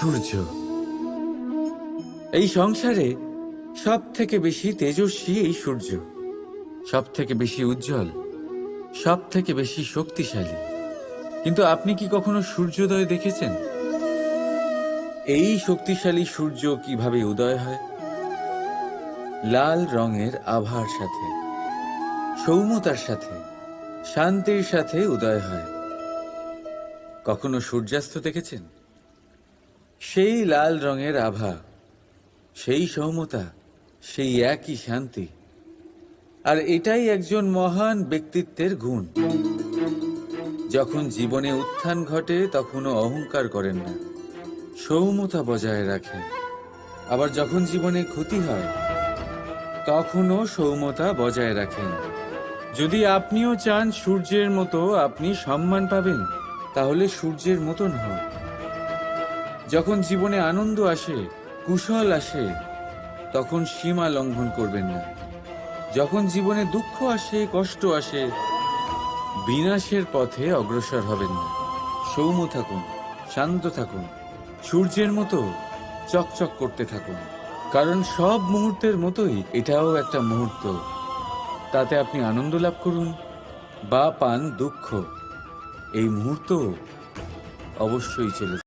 সূর্য এই সংসারে সব থেকে বেশি তেজস্বী এই সূর্য সব থেকে বেশি উজ্জ্বল সব থেকে বেশি শক্তিশালী। কিন্তু আপনি কি কখনো সূর্যোদয় দেখেছেন? এই শক্তিশালী সূর্য কীভাবে উদয় হয়? লাল রঙের আভার সাথে, সৌম্যতার সাথে, শান্তির সাথে উদয় হয়। কখনো সূর্যাস্ত দেখেছেন? সেই লাল রঙের আভা, সেই সৌম্যতা সেই একই শান্তি। আর এটাই একজন মহান ব্যক্তিত্বের গুণ। যখন জীবনে উত্থান ঘটে, তখনও অহংকার করেন না। সৌমতা বজায় রাখেন। আবার যখন জীবনে ক্ষতি হয়, তখনও সৌমতা বজায় রাখেন। যদি আপনিও চান সূর্যের মতো আপনি সম্মান পাবেন, তাহলে সূর্যের মতন হন। যখন জীবনে আনন্দ আসে, কুশল আসে, তখন সীমা লঙ্ঘন করবেন না। যখন জীবনে দুঃখ আসে, কষ্ট আসে, বিনাশের পথে অগ্রসর হবেন না। সৌম্য থাকুন, শান্ত থাকুন, সূর্যের মতো চকচক করতে থাকুন। কারণ সব মুহূর্তের মতোই এটাও একটা মুহূর্ত। তাতে আপনি আনন্দ লাভ করুন বা পান দুঃখ। এই মুহূর্ত অবশ্যই চলে